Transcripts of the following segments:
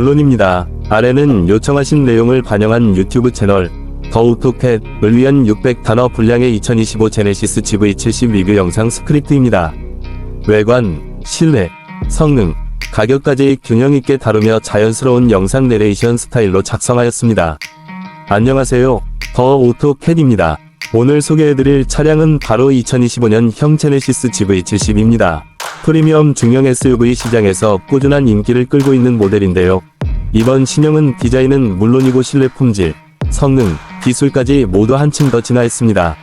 물론입니다. 아래는 요청하신 내용을 반영한 유튜브 채널 더 오토캣을 위한 600단어 분량의 2025 제네시스 GV70 리뷰 영상 스크립트입니다. 외관, 실내, 성능, 가격까지 균형 있게 다루며 자연스러운 영상 내레이션 스타일로 작성하였습니다. 안녕하세요. 더 오토캣입니다. 오늘 소개해드릴 차량은 바로 2025년 형 제네시스 GV70입니다. 프리미엄 중형 SUV 시장에서 꾸준한 인기를 끌고 있는 모델인데요. 이번 신형은 디자인은 물론이고 실내 품질, 성능, 기술까지 모두 한층 더 진화했습니다.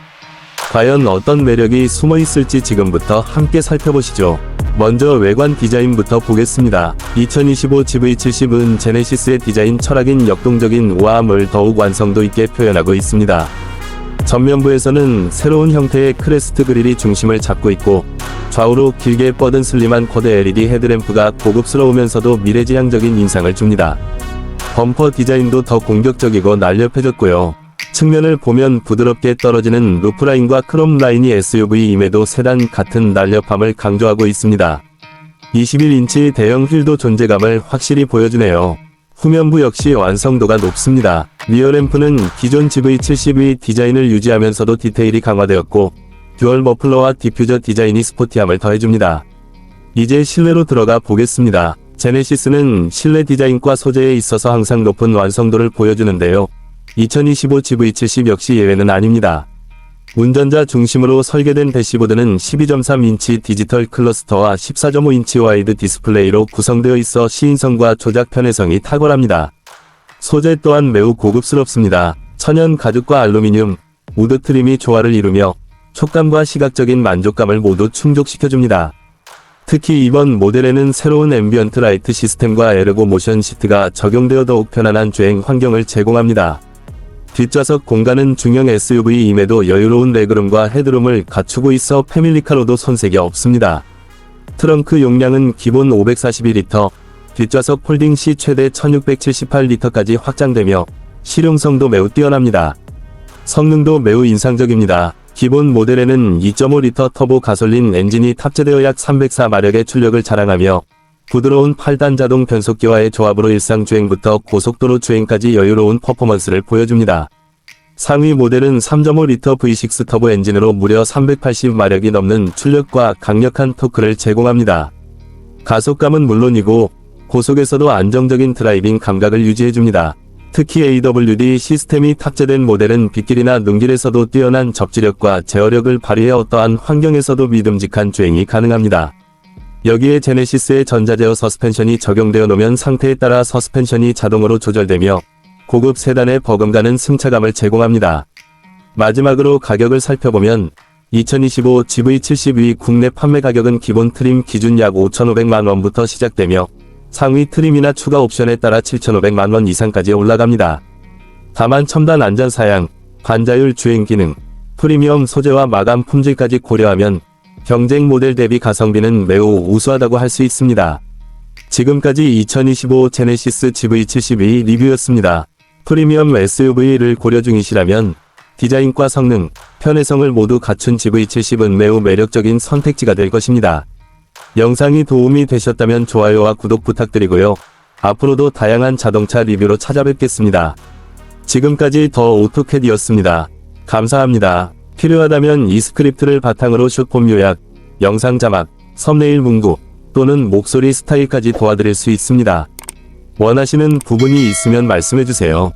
과연 어떤 매력이 숨어 있을지 지금부터 함께 살펴보시죠. 먼저 외관 디자인부터 보겠습니다. 2025 GV70은 제네시스의 디자인 철학인 역동적인 우아함을 더욱 완성도 있게 표현하고 있습니다. 전면부에서는 새로운 형태의 크레스트 그릴이 중심을 잡고 있고 좌우로 길게 뻗은 슬림한 쿼드 LED 헤드램프가 고급스러우면서도 미래지향적인 인상을 줍니다. 범퍼 디자인도 더 공격적이고 날렵해졌고요. 측면을 보면 부드럽게 떨어지는 루프라인과 크롬 라인이 SUV임에도 세단 같은 날렵함을 강조하고 있습니다. 21인치 대형 휠도 존재감을 확실히 보여주네요. 후면부 역시 완성도가 높습니다. 리어램프는 기존 GV70의 디자인을 유지하면서도 디테일이 강화되었고 듀얼 머플러와 디퓨저 디자인이 스포티함을 더해줍니다. 이제 실내로 들어가 보겠습니다. 제네시스는 실내 디자인과 소재에 있어서 항상 높은 완성도를 보여주는데요. 2025 GV70 역시 예외는 아닙니다. 운전자 중심으로 설계된 대시보드는 12.3인치 디지털 클러스터와 14.5인치 와이드 디스플레이로 구성되어 있어 시인성과 조작 편의성이 탁월합니다. 소재 또한 매우 고급스럽습니다. 천연 가죽과 알루미늄, 우드 트림이 조화를 이루며 촉감과 시각적인 만족감을 모두 충족시켜줍니다. 특히 이번 모델에는 새로운 앰비언트 라이트 시스템과 에르고 모션 시트가 적용되어 더욱 편안한 주행 환경을 제공합니다. 뒷좌석 공간은 중형 SUV임에도 여유로운 레그룸과 헤드룸을 갖추고 있어 패밀리카로도 손색이 없습니다. 트렁크 용량은 기본 541리터, 뒷좌석 폴딩 시 최대 1678리터까지 확장되며 실용성도 매우 뛰어납니다. 성능도 매우 인상적입니다. 기본 모델에는 2.5리터 터보 가솔린 엔진이 탑재되어 약 304마력의 출력을 자랑하며 부드러운 8단 자동 변속기와의 조합으로 일상 주행부터 고속도로 주행까지 여유로운 퍼포먼스를 보여줍니다. 상위 모델은 3.5리터 V6 터보 엔진으로 무려 380마력이 넘는 출력과 강력한 토크를 제공합니다. 가속감은 물론이고 고속에서도 안정적인 드라이빙 감각을 유지해줍니다. 특히 AWD 시스템이 탑재된 모델은 빗길이나 눈길에서도 뛰어난 접지력과 제어력을 발휘해 어떠한 환경에서도 믿음직한 주행이 가능합니다. 여기에 제네시스의 전자제어 서스펜션이 적용되어 놓으면 상태에 따라 서스펜션이 자동으로 조절되며 고급 세단의 버금가는 승차감을 제공합니다. 마지막으로 가격을 살펴보면 2025 GV70의 국내 판매 가격은 기본 트림 기준 약 5,500만 원부터 시작되며 상위 트림이나 추가 옵션에 따라 7,500만 원 이상까지 올라갑니다. 다만 첨단 안전 사양, 반자율 주행 기능, 프리미엄 소재와 마감 품질까지 고려하면 경쟁 모델 대비 가성비는 매우 우수하다고 할 수 있습니다. 지금까지 2025 제네시스 GV72 리뷰였습니다. 프리미엄 SUV를 고려 중이시라면 디자인과 성능, 편의성을 모두 갖춘 GV70은 매우 매력적인 선택지가 될 것입니다. 영상이 도움이 되셨다면 좋아요와 구독 부탁드리고요. 앞으로도 다양한 자동차 리뷰로 찾아뵙겠습니다. 지금까지 더 오토캐디였습니다. 감사합니다. 필요하다면 이 스크립트를 바탕으로 숏폼 요약, 영상 자막, 썸네일 문구 또는 목소리 스타일까지 도와드릴 수 있습니다. 원하시는 부분이 있으면 말씀해주세요.